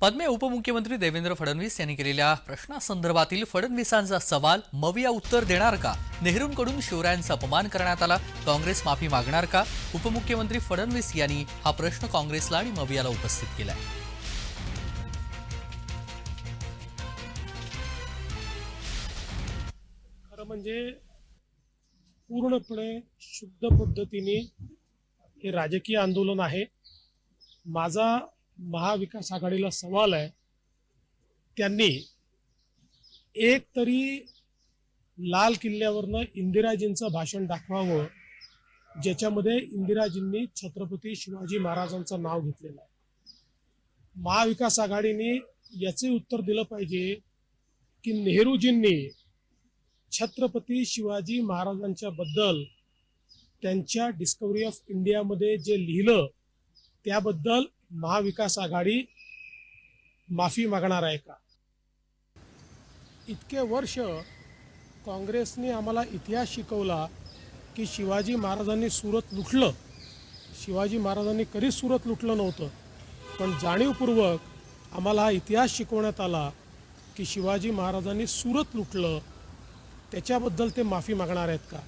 पद्मे उपमुख्यमंत्री देवेंद्र फडणवीस यांनी केलेल्या प्रश्नासंदर्भातील फडणवीसांचा सवाल मविया उत्तर देणार का? नेहरूंकडून शिवरायांचा अपमान करण्यात आला. काँग्रेस माफी मागणार का? उपमुख्यमंत्री फडणवीस यांनी हा प्रश्न काँग्रेसला आणि मवियाला उपस्थित केला खरं म्हणजे पूर्णपणे शुद्ध पद्धतीने हे राजकीय आंदोलन आहे. माझा महाविकास आघाडीला सवाल आहे. त्यांनी एक तरी लाल किल्ल्यावरनं इंदिराजींचं भाषण दाखवावं ज्याच्यामध्ये इंदिराजींनी छत्रपती शिवाजी महाराजांचं नाव घेतलेलं आहे. महाविकास आघाडीने याचे उत्तर दिलं पाहिजे की नेहरूजींनी छत्रपती शिवाजी महाराजांच्या बद्दल त्यांच्या डिस्कवरी ऑफ इंडियामध्ये जे लिहिलं त्याबद्दल महाविकास आघाडी माफी मागणार आहे का? इतके वर्ष काँग्रेसने आम्हाला इतिहास शिकवला की शिवाजी महाराजांनी सुरत लुटलं. शिवाजी महाराजांनी कधीच सुरत लुटलं नव्हतं. पण जाणीवपूर्वक आम्हाला हा इतिहास शिकवण्यात आला की शिवाजी महाराजांनी सुरत लुटलं. त्याच्याबद्दल ते माफी मागणार आहेत का?